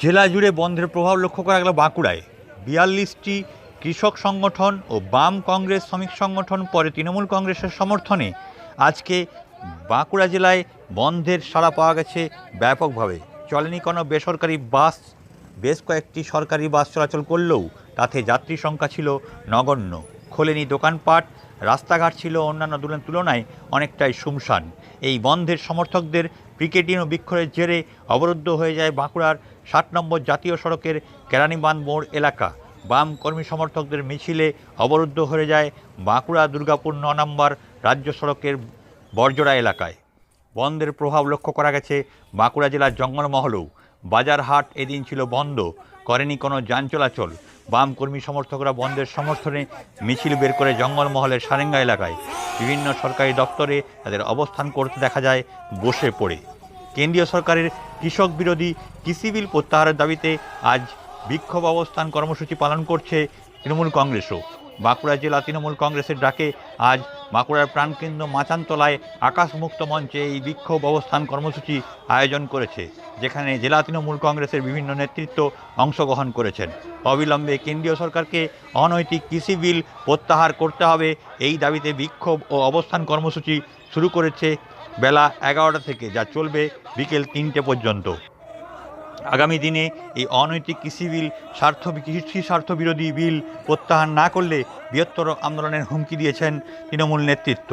জেলা জুড়ে বন্ধের প্রভাব লক্ষ্য করা গেল বাঁকুড়ায়। বিয়াল্লিশটি কৃষক সংগঠন ও বাম কংগ্রেস শ্রমিক সংগঠন, পরে তৃণমূল কংগ্রেসের সমর্থনে আজকে বাঁকুড়া জেলায় বন্ধের সাড়া পাওয়া গেছে ব্যাপকভাবে। চলেনি কোনো বেসরকারি বাস, বেশ কয়েকটি সরকারি বাস চলাচল করলেও তাতে যাত্রী সংখ্যা ছিল নগণ্য। খোলেনি দোকানপাট, রাস্তাঘাট ছিল অন্যান্য তুলনায় অনেকটাই শুমশান এই বন্ধের সমর্থকদের ক্রিকেটিং ও বিক্ষোভের জেরে অবরুদ্ধ হয়ে যায় বাঁকুড়ার ষাট নম্বর জাতীয় সড়কের কেরানীবাঁধ মোড় এলাকা। বাম কর্মী সমর্থকদের মিছিলে অবরুদ্ধ হয়ে যায় বাঁকুড়া দুর্গাপুর ন নম্বর রাজ্য সড়কের বর্জরা এলাকায়। বন্ধের প্রভাব লক্ষ্য করা গেছে বাঁকুড়া জেলার জঙ্গলমহলেও। বাজার হাট এদিন ছিল বন্ধ, করেনি কোনো যান চলাচল বাম কর্মী সমর্থকরা বন্ধের সমর্থনে মিছিল বের করে জঙ্গলমহলের সারেঙ্গা এলাকায় বিভিন্ন সরকারি দপ্তরে তাদের অবস্থান করতে দেখা যায়, বসে পড়ে। কেন্দ্রীয় সরকারের কৃষক বিরোধী কৃষি বিল প্রত্যাহারের দাবিতে আজ বিক্ষোভ অবস্থান কর্মসূচি পালন করছে তৃণমূল কংগ্রেসও। বাঁকুড়া জেলা তৃণমূল কংগ্রেসের ডাকে আজ বাঁকুড়ার প্রাণকেন্দ্র মাচানতলায় আকাশমুক্ত মঞ্চে এই বিক্ষোভ অবস্থান কর্মসূচি আয়োজন করেছে, যেখানে জেলা তৃণমূল কংগ্রেসের বিভিন্ন নেতৃত্ব অংশগ্রহণ করেছেন। অবিলম্বে কেন্দ্রীয় সরকারকে অনৈতিক কৃষি বিল প্রত্যাহার করতে হবে, এই দাবিতে বিক্ষোভ ও অবস্থান কর্মসূচি শুরু করেছে বেলা এগারোটা থেকে, যা চলবে বিকেল তিনটে পর্যন্ত। আগামী দিনে এই অনৈতিক কৃষি বিল, স্বার্থ, কৃষি স্বার্থ বিরোধী বিল প্রত্যাহার না করলে বৃহত্তর আন্দোলনের হুমকি দিয়েছেন তৃণমূল নেতৃত্ব।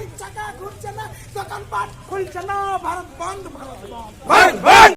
গাড়ির চাকা ঘুরছে না দোকানপাট খুলছে না ভারত বন্ধ ভারত বন্ধ।